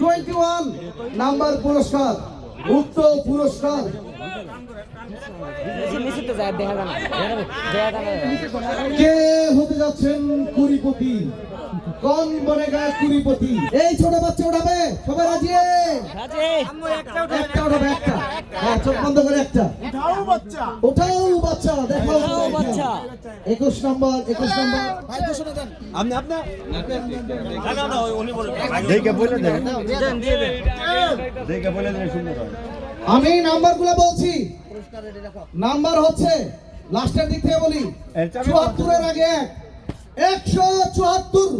Twenty one number পুরস্কার উক্ত পুরস্কার। কে হতে যাচ্ছেন কুড়িপতি? কোন বনে গায়ে কুড়িপতি এই ছোট বাচ্চা উঠাবে সবাই রাজি? রাজে। একটা উঠাবে একটা। হ্যাঁ চোখ বন্ধ করে একটা। ওঠাও বাচ্চা। দেখাও। ওঠাও বাচ্চা। একুশ নম্বর একুশ নম্বর। দেখে বলে দেন। দেন দিয়ে দেন। দেখে বলে দেন সুন্দর হয় আমি নাম্বারগুলো বলছি। নাম্বার হচ্ছে লাস্টের দিক থেকে বলি এর চুয়াত্তরের আগে এক। একশো চুয়াত্তর।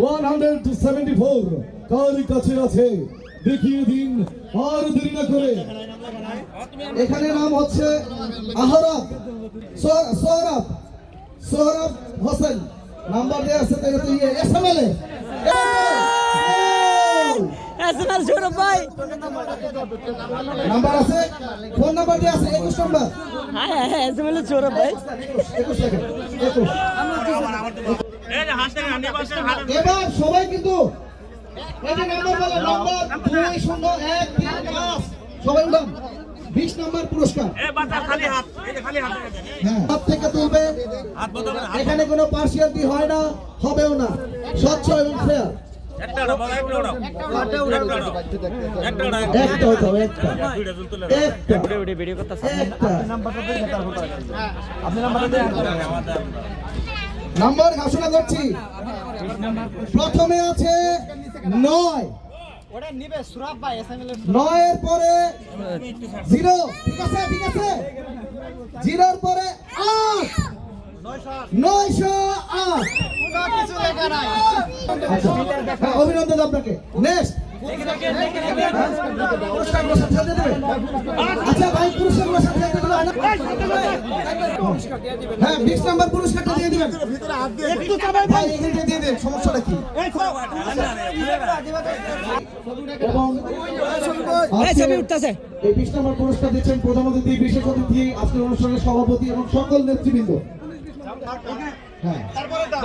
One hundred seventy four. কার কাছে আছে। দেখিয়ে দিন, আর দেরি না করে। এখানে নাম হচ্ছে আহরাব। সৌরভ সৌরভ হোসেন। নাম্বার দেওয়া আছে, তাই S M L A. SML Sourav ভাই। নাম্বার আছে? ফোন নাম্বার দেওয়া আছে একুশ নাম্বার। হ্যাঁ হ্যাঁ এসএমএল সৌরভ ভাই। একুশ সেকেন্ড একুশ। এবার সবাই কিন্তু এই যে নাম্বার বলো সবাই উঠান। পুরস্কার। হ্যাঁ হাত থেকে তুলবে। এখানে কোনো পার্সিয়ালিটি হয় না হবেও না। স্বচ্ছ এবং ফেয়ার নাম্বার ঘোষণা করছি। প্রথমে আছে নয়। নয়ের পরে জিরো। ঠিক আছে ঠিক আছে। জিরোর পরে আট। নয়শো আট অভিনন্দন আপনাকে। নেক্সট? আচ্ছা ভাই দিলে। হয় না? বিশ নাম্বার পুরস্কারটা দিয়ে দিবেন। ভাই এখানটা দিয়ে দেন সমস্যাটা কি? এবং এই উঠতেছে। বিশ নম্বর পুরস্কার দিচ্ছেন প্রধান অতিথি বিশেষ অতিথি আজকের অনুষ্ঠানের সভাপতি এবং সকল নেতৃবৃন্দ। হ্যাঁ। পরেরটা।